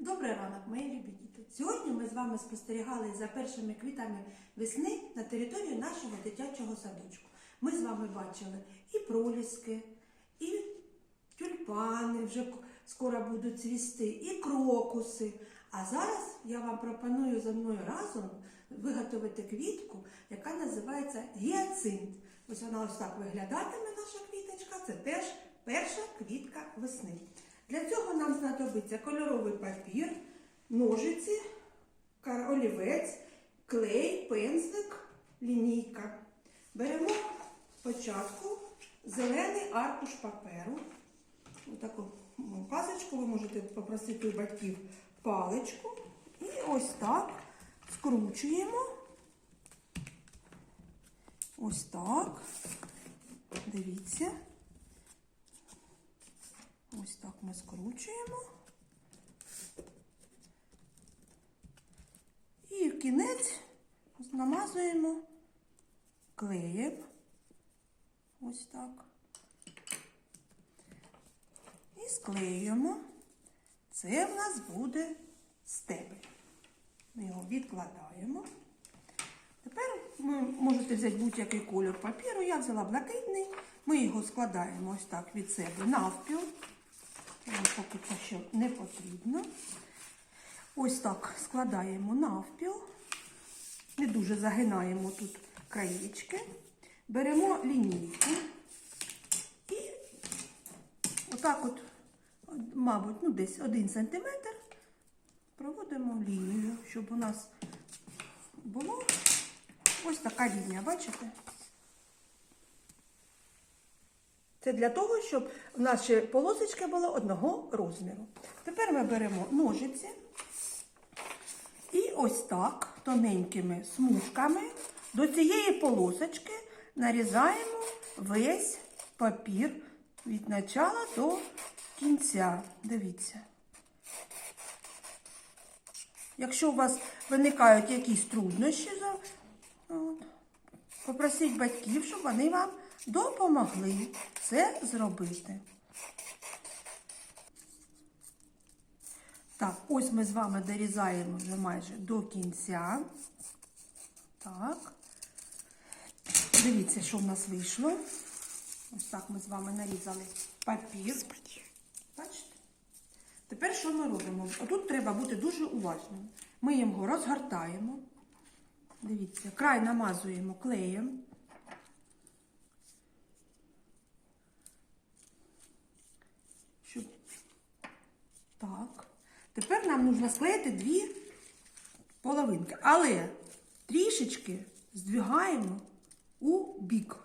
Добрий ранок, мої любі діти. Сьогодні ми з вами спостерігали за першими квітами весни на території нашого дитячого садочку. Ми з вами бачили і проліски, і тюльпани вже скоро будуть цвісти, і крокуси. А зараз я вам пропоную зі мною разом виготовити квітку, яка називається гіацинт. Ось вона ось так виглядатиме, наша квіточка. Це теж перша квітка весни. Для цього нам знадобиться кольоровий папір, ножиці, олівець, клей, пензлик, лінійка. Беремо спочатку зелений аркуш паперу. Отаку м, пасочку ви можете попросити у батьків паличку. І ось так скручуємо. Ось так. Дивіться. Ось так ми скручуємо. І в кінець намазуємо клеєм. Ось так. І склеюємо. Це в нас буде стебель. Ми його відкладаємо. Тепер ви можете взяти будь-який кольор папіру. Я взяла блакитний. Ми його складаємо ось так від себе навпіл. Поки ще не потрібно. Ось так складаємо навпіл. Не дуже загинаємо тут краєчки. Беремо лінійку і отак от, мабуть, ну десь один сантиметр проводимо лінію, щоб у нас було ось така лінія, бачите? Це для того, щоб наші полосочки були одного розміру. Тепер ми беремо ножиці і ось так тоненькими смужками до цієї полосочки нарізаємо весь папір від начала до кінця. Дивіться. Якщо у вас виникають якісь труднощі, попросіть батьків, щоб вони вам допомогли це зробити. Так, ось ми з вами дорізаємо вже майже до кінця. Так. Дивіться, що в нас вийшло. Ось так ми з вами нарізали папір. Бачите? Тепер що ми робимо? Тут треба бути дуже уважним. Ми його розгортаємо. Дивіться, край намазуємо клеєм. Щоб... Так. Тепер нам потрібно склеїти дві половинки. Але трішечки здвигаємо у бік.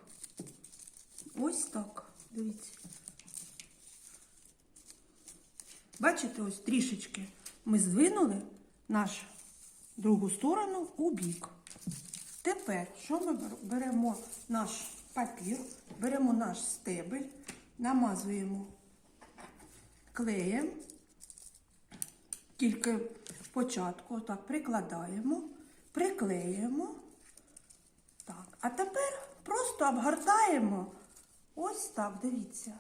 Ось так. Дивіться. Бачите, ось трішечки ми здвинули нашу другу сторону у бік. Тепер, що ми беремо наш папір, беремо наш стебель, намазуємо клеєм, тільки спочатку отак прикладаємо, приклеюємо. Так, а тепер просто обгортаємо ось так, дивіться.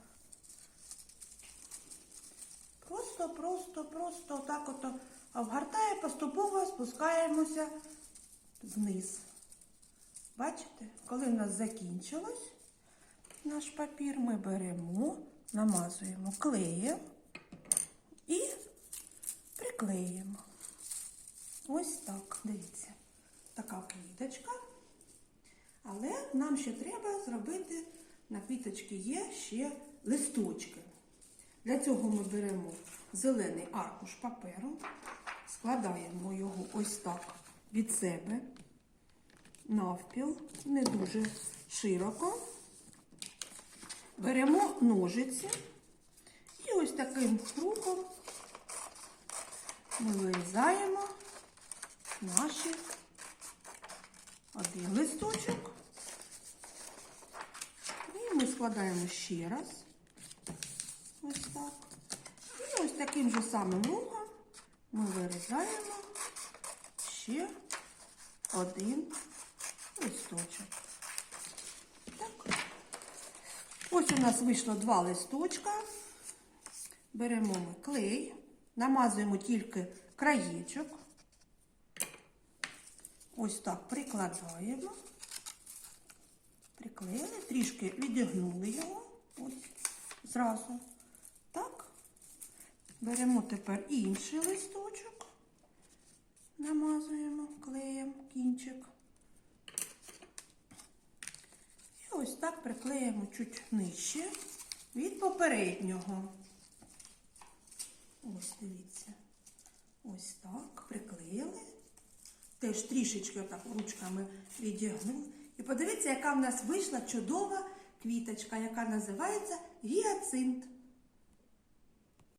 Просто, просто, просто так ото обгортає, поступово спускаємося вниз. Бачите, коли в нас закінчилось наш папір, ми беремо, намазуємо клеєм приклеїмо. Ось так, дивіться, така квіточка. Але нам ще треба зробити на квіточки є ще листочки. Для цього ми беремо зелений аркуш паперу, складаємо його ось так від себе навпіл, не дуже широко. Беремо ножиці і ось таким рухом ми вирізаємо наші один листочок. І ми складаємо ще раз. Ось так. І ось таким же самим рухом ми вирізаємо ще один листочок. Так. Ось у нас вийшло два листочка. Беремо ми клей намазуємо тільки краєчок. Ось так прикладаємо. Приклеїли, трішки відігнули його. Ось зразу. Так. Беремо тепер інший листочок. Намазуємо клеєм кінчик. І ось так приклеїмо чуть нижче від попереднього. Ось дивіться. Ось так приклеїли. Теж трішечки отак ручками відігнули. І подивіться, яка в нас вийшла чудова квіточка, яка називається гіацинт.